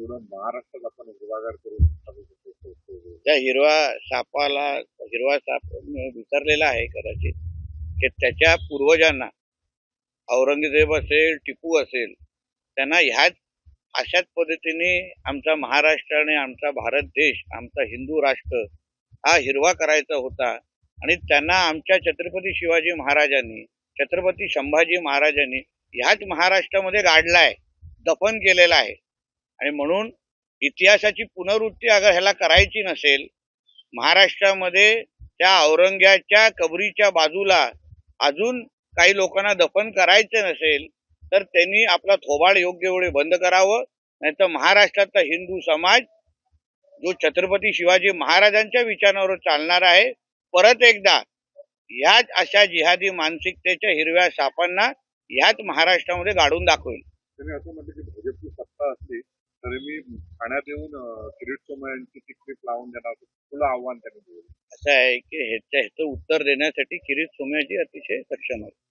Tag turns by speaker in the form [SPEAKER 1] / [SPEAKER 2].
[SPEAKER 1] पूर्ण महाराष्ट्रात आपण हिरवागार करून
[SPEAKER 2] त्या हिरवा सापाला हिरवा साप विसरलेला आहे कदाचित की त्याच्या पूर्वजांना औरंगजेब असेल टिपू असेल त्यांना ह्याच अशाच पद्धतीने आमचा महाराष्ट्र आणि आमचा भारत देश आमचा हिंदू राष्ट्र हा हिरवा करायचा होता आणि त्यांना आमच्या छत्रपती शिवाजी महाराजांनी छत्रपती संभाजी महाराजांनी ह्याच महाराष्ट्रामध्ये गाडलाय दफन केलेला आहे आणि म्हणून इतिहासाची पुनर्वृत्ती अगर ह्याला करायची नसेल महाराष्ट्रामध्ये त्या औरंग्याच्या कबरीच्या बाजूला अजून काही लोकांना दफन करायचं नसेल तर त्यांनी आपला थोबाड योग्य वेळी बंद करावं. नाहीतर महाराष्ट्रातला हिंदू समाज जो छत्रपती शिवाजी महाराजांच्या विचारावर चालणार आहे परत एकदा ह्याच अशा जिहादी मानसिकतेच्या हिरव्या सापांना ह्याच महाराष्ट्रामध्ये गाडून दाखवेल
[SPEAKER 1] त्यांनी असं म्हटलं की भाजपची सत्ता असली तरी मी ठाण्यात येऊन अं, किरीट तिकीट लावून देणार तुला आव्हान त्यांनी दिलं.
[SPEAKER 2] असं आहे की ह्याच्या ह्याचं उत्तर देण्यासाठी किरीट सोमयाजी अतिशय सक्षम आहे